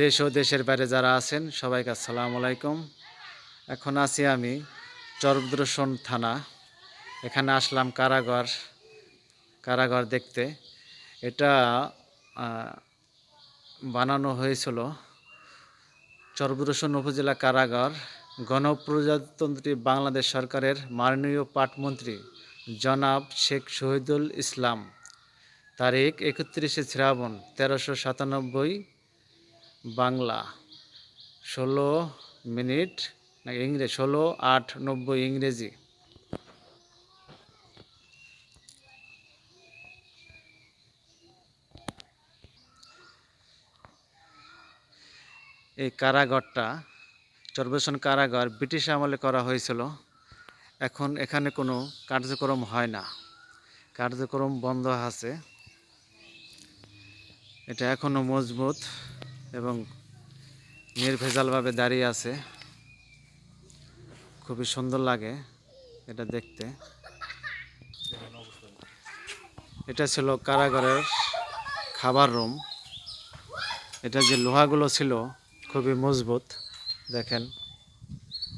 দেশ ও দেশের বাইরে যারা আছেন, সবাইকে আসসালামু আলাইকুম। এখন আছি আমি চরদ্রসন থানা। এখানে আসলাম কারাগার কারাগার দেখতে। এটা বানানো হয়েছিল চরদ্রসন উপজেলা কারাগার। গণপ্রজাতন্ত্রী বাংলাদেশ সরকারের মাননীয় পাটমন্ত্রী জনাব শেখ শহীদুল ইসলাম। তারিখ একত্রিশে শ্রাবণ তেরোশো সাতানব্বই। বাংলা। ষোলো মিনিট, না, ইংরেজি, ষোলো, আট, নব্বই ইংরেজি। এই কারাগারটা, চর্বেশন কারাগার ব্রিটিশ আমলে করা হয়েছিল। এখন এখানে কোনো কার্যক্রম হয় না। কার্যক্রম বন্ধ আছে। এটা এখনও মজবুত। এবং নির্ভেজালভাবে দাঁড়িয়ে আছে। খুবই সুন্দর লাগে এটা দেখতে। এটা ছিল কারাগারের খাবার রুম। এটা যে লোহাগুলো ছিল খুবই মজবুত, দেখেন,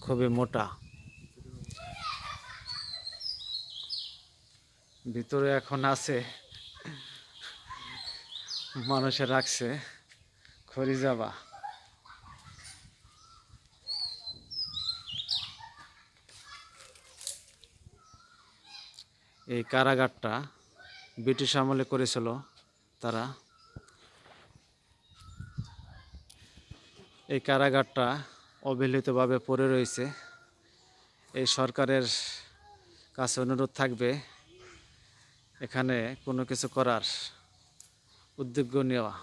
খুবই মোটা। ভিতরে এখন আছে, মানুষে রাখছে। খড়ি যাবা। এই কারাগারটা ব্রিটিশ আমলে করেছিল তারা। এই কারাগারটা অবহেলিতভাবে পড়ে রয়েছে। এই সরকারের কাছে অনুরোধ থাকবে, এখানে কোনো কিছু করার উদ্যোগ নেওয়া।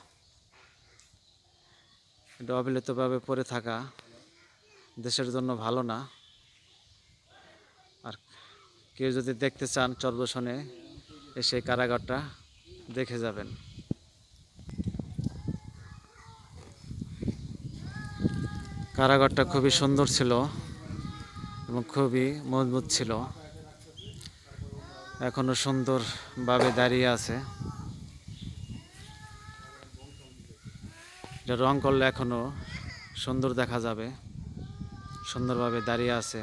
এটা অবহেলিতভাবে পড়ে থাকা দেশের জন্য ভালো না। আর কেউ যদি দেখতে চান চরদর্শনে এসে কারাগারটা দেখে যাবেন। কারাগারটা খুবই সুন্দর ছিল এবং খুবই মজবুত ছিল। এখনও সুন্দরভাবে দাঁড়িয়ে আছে। এটা রং করলে এখনও সুন্দর দেখা যাবে। সুন্দরভাবে দাঁড়িয়ে আছে।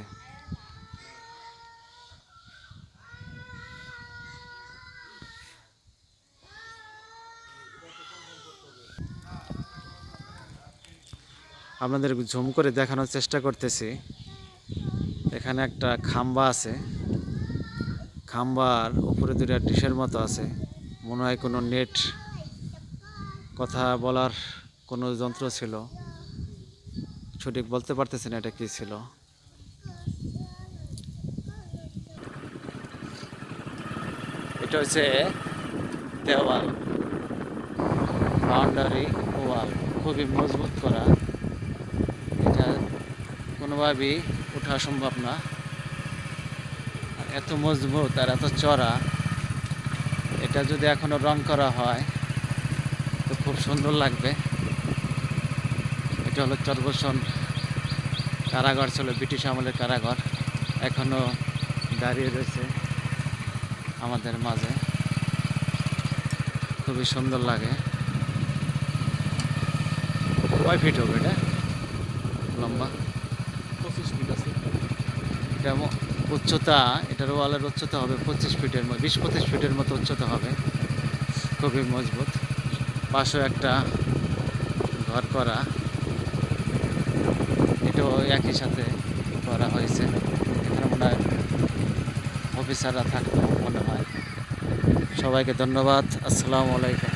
আপনাদের ঝুম করে দেখানোর চেষ্টা করতেছি। এখানে একটা খাম্বা আছে। খাম্বার উপরে দুটা ডিশের মতো আছে। মনে হয় কোনো নেট কথা বলার কোনো যন্ত্র ছিল? সঠিক বলতে পারতেছি না এটা কি ছিল? এটা হচ্ছে দেওয়াল। বাউন্ডারি ওয়াল, খুবই মজবুত করা। এটা কোনোভাবেই ওঠা সম্ভব না। এত মজবুত আর এত চড়া, এটা যদি এখনও রং করা হয়, তো খুব সুন্দর লাগবে। এটা হলো চরবসন কারাগার ছিল ব্রিটিশ আমলের কারাগার। এখনও দাঁড়িয়ে রয়েছে আমাদের মাঝে। খুবই সুন্দর লাগে। কয় ফিট হবে এটা? লম্বা? পঁচিশ ফিট আছে। এটা উচ্চতা এটার ওয়ালের উচ্চতা হবে পঁচিশ ফিটের মতো বিশ পঁচিশ ফিটের মতো উচ্চতা হবে। খুবই মজবুত। পাশেও একটা ঘর করা। এটাও একই সাথে করা হয়েছে। এখানে মনে হয় অফিসাররা থাকবে মনে হয়। সবাইকে ধন্যবাদ। আসসালামু আলাইকুম।